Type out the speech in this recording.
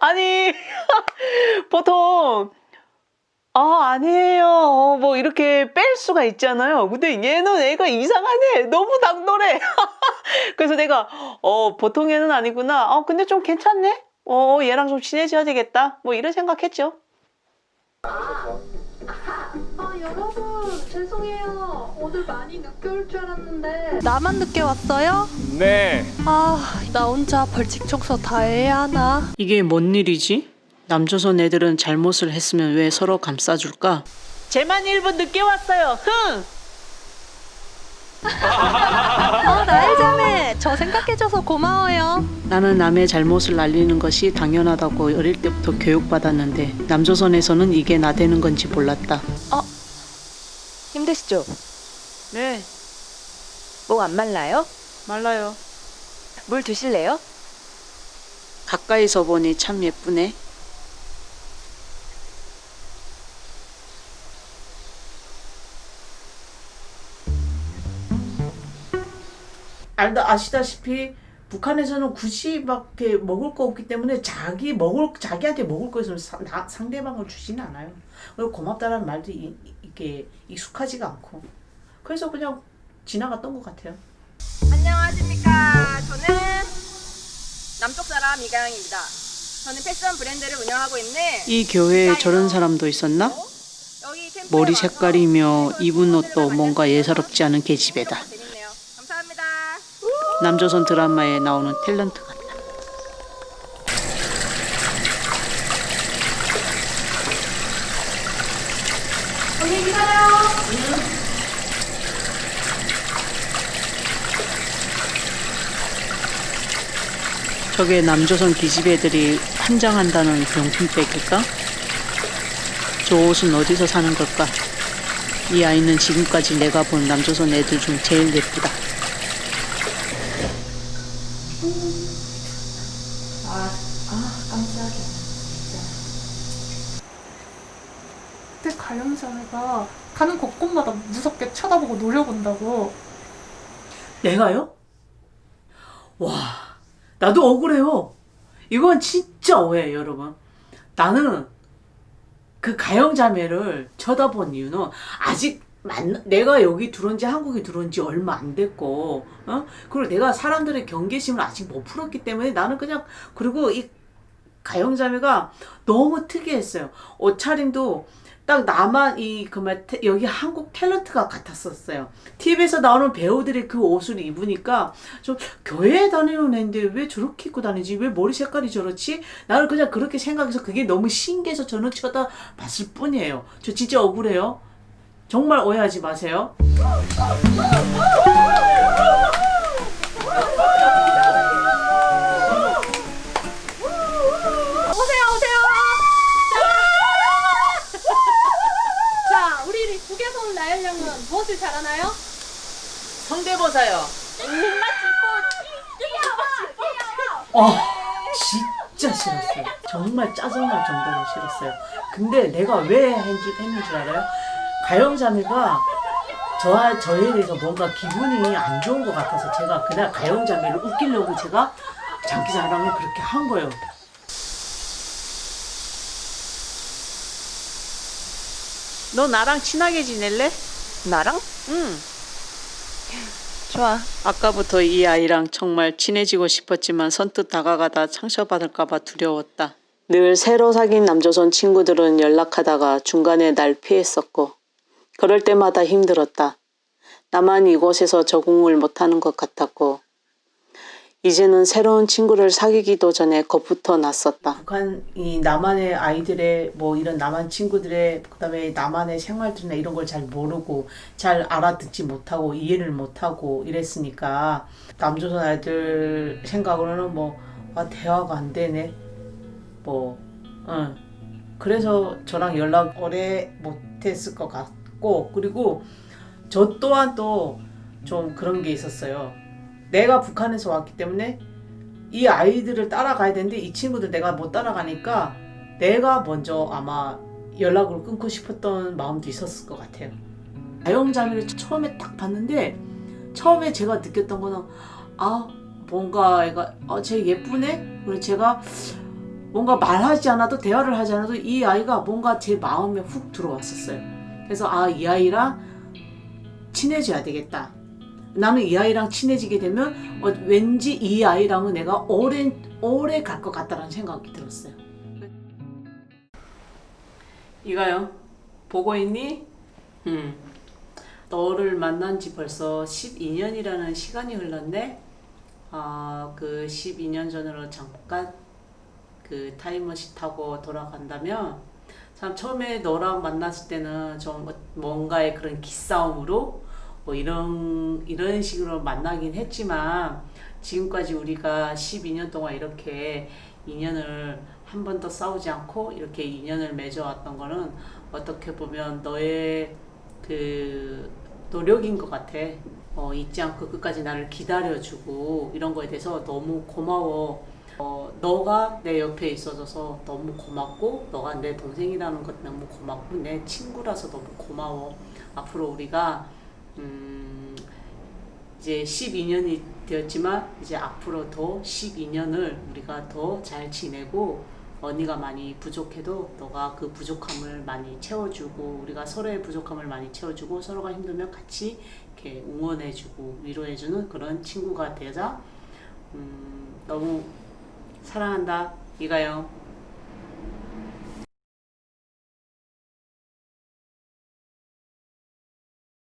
아니 보통 아 아니에요. 어, 뭐 이렇게 뺄 수가 있잖아요. 근데 얘는 애가 이상하네. 너무 당돌해. 그래서 내가 어 보통 애는 아니구나. 어 근데 좀 괜찮네? 어 얘랑 좀 친해져야 되겠다. 뭐 이런 생각했죠. 아 여러분 죄송해요. 오늘 많이 늦게 올 줄 알았는데. 나만 늦게 왔어요? 네. 아 나 혼자 벌칙 청소 다 해야 하나? 이게 뭔 일이지? 남조선 애들은 잘못을 했으면 왜 서로 감싸줄까? 쟤만 1분 늦게 왔어요 흥! 어 나의 자매 저 생각해줘서 고마워요 나는 남의 잘못을 알리는 것이 당연하다고 어릴 때부터 교육받았는데 남조선에서는 이게 나대는 건지 몰랐다. 힘드시죠? 네, 목 안 말라요? 말라요. 물 드실래요? 가까이서 보니 참 예쁘네. 알다 아시다시피 북한에서는 굳이 막 이렇게 먹을 거 없기 때문에 자기 먹을 자기한테 먹을 거 있으면 사- 나- 상대방을 주지는 않아요. 그리고 고맙다라는 말도 이, 이게 익숙하지가 않고 그래서 그냥 지나갔던 것 같아요. 안녕하십니까. 저는 남쪽 사람 이가영입니다. 저는 패션 브랜드를 운영하고 있는 이 교회에 저런 사람도 있었나? 머리 색깔이며 입은 옷도 뭔가 예사롭지 않은 계집애다. 남조선 드라마에 나오는 탤런트 같다. 저게 남조선 기집애들이 환장한다는 명품백일까? 저 옷은 어디서 사는 걸까? 이 아이는 지금까지 내가 본 남조선 애들 중 제일 예쁘다. 그때 가염자매가 가는 곳곳마다 무섭게 쳐다보고 노려본다고 내가요? 와, 나도 억울해요. 이건 진짜 오해예요, 여러분. 나는 그 가영자매를 쳐다본 이유는 아직 만, 내가 여기 들어온 지 한국에 들어온 지 얼마 안 됐고, 어? 그리고 내가 사람들의 경계심을 아직 못 풀었기 때문에 나는 그냥, 그리고 이 가영자매가 너무 특이했어요. 옷차림도 딱 나만 이, 그, 말, 태- 여기 한국 탤런트가 같았었어요. TV에서 나오는 배우들이 그 옷을 입으니까 좀 교회에 다니는 애인데 왜 저렇게 입고 다니지? 왜 머리 색깔이 저렇지? 나는 그냥 그렇게 생각해서 그게 너무 신기해서 저는 쳐다봤을 뿐이에요. 저 진짜 억울해요. 정말 오해하지 마세요. 오세요 오세요 자, 자 우리 온 나열 양은 무엇을 잘하나요? 성대모사요. 어, 진짜 싫었어요. 정말 짜증날 정도로 싫었어요. 근데 내가 왜 했는 줄, 했는 줄 알아요? 가영자매가 저, 저에 대해서 뭔가 기분이 안 좋은 것 같아서 제가 그날 가영자매를 웃기려고 제가 장기자랑을 그렇게 한 거예요. 너 나랑 친하게 지낼래? 나랑? 응. 좋아. 아까부터 이 아이랑 정말 친해지고 싶었지만 선뜻 다가가다 상처받을까봐 두려웠다. 늘 새로 사귄 남조선 친구들은 연락하다가 중간에 날 피했었고, 그럴 때마다 힘들었다. 나만 이곳에서 적응을 못하는 것 같았고, 이제는 새로운 친구를 사귀기도 전에 겁부터 났었다. 북한 이 남한의 아이들의 뭐 이런 남한 친구들의 그다음에 남한의 생활들이나 이런 걸 잘 모르고 잘 알아듣지 못하고 이해를 못하고 이랬으니까 남조선 아이들 생각으로는 뭐 아, 대화가 안 되네 뭐 응. 그래서 저랑 연락 오래 못했을 것 같 고 그리고 저 또한 또 좀 그런 게 있었어요. 내가 북한에서 왔기 때문에 이 아이들을 따라가야 되는데 이 친구들 내가 못 따라가니까 내가 먼저 아마 연락을 끊고 싶었던 마음도 있었을 것 같아요. 가영자매를 처음에 딱 봤는데 처음에 제가 느꼈던 거는 아 뭔가 애가 어쟤 예쁘네 그리고 제가 뭔가 말하지 않아도 대화를 하지 않아도 이 아이가 뭔가 제 마음에 훅 들어왔었어요. 그래서 아 이 아이랑 친해져야 되겠다. 나는 이 아이랑 친해지게 되면 어, 왠지 이 아이랑은 내가 오래 오래 갈 것 같다라는 생각이 들었어요. 이가요 보고 있니? 음. 너를 만난 지 벌써 12년이라는 시간이 흘렀네. 아, 그 12년 전으로 잠깐 그 타임머신 타고 돌아간다면 참 처음에 너랑 만났을 때는 좀 뭔가의 그런 기싸움으로 뭐 이런 이런 식으로 만나긴 했지만 지금까지 우리가 12년 동안 이렇게 인연을 한 번도 싸우지 않고 이렇게 인연을 맺어왔던 거는 어떻게 보면 너의 그 노력인 것 같아. 어, 잊지 않고 끝까지 나를 기다려주고 이런 거에 대해서 너무 고마워. 어, 너가 내 옆에 있어줘서 너무 고맙고 너가 내 동생이라는 것 너무 고맙고 내 친구라서 너무 고마워. 앞으로 우리가 음, 이제 12년이 되었지만 이제 앞으로 더 12년을 우리가 더 잘 지내고 언니가 많이 부족해도 너가 그 부족함을 많이 채워주고 우리가 서로의 부족함을 많이 채워주고 서로가 힘들면 같이 이렇게 응원해주고 위로해주는 그런 친구가 되자 음, 너무 사랑한다. 이가요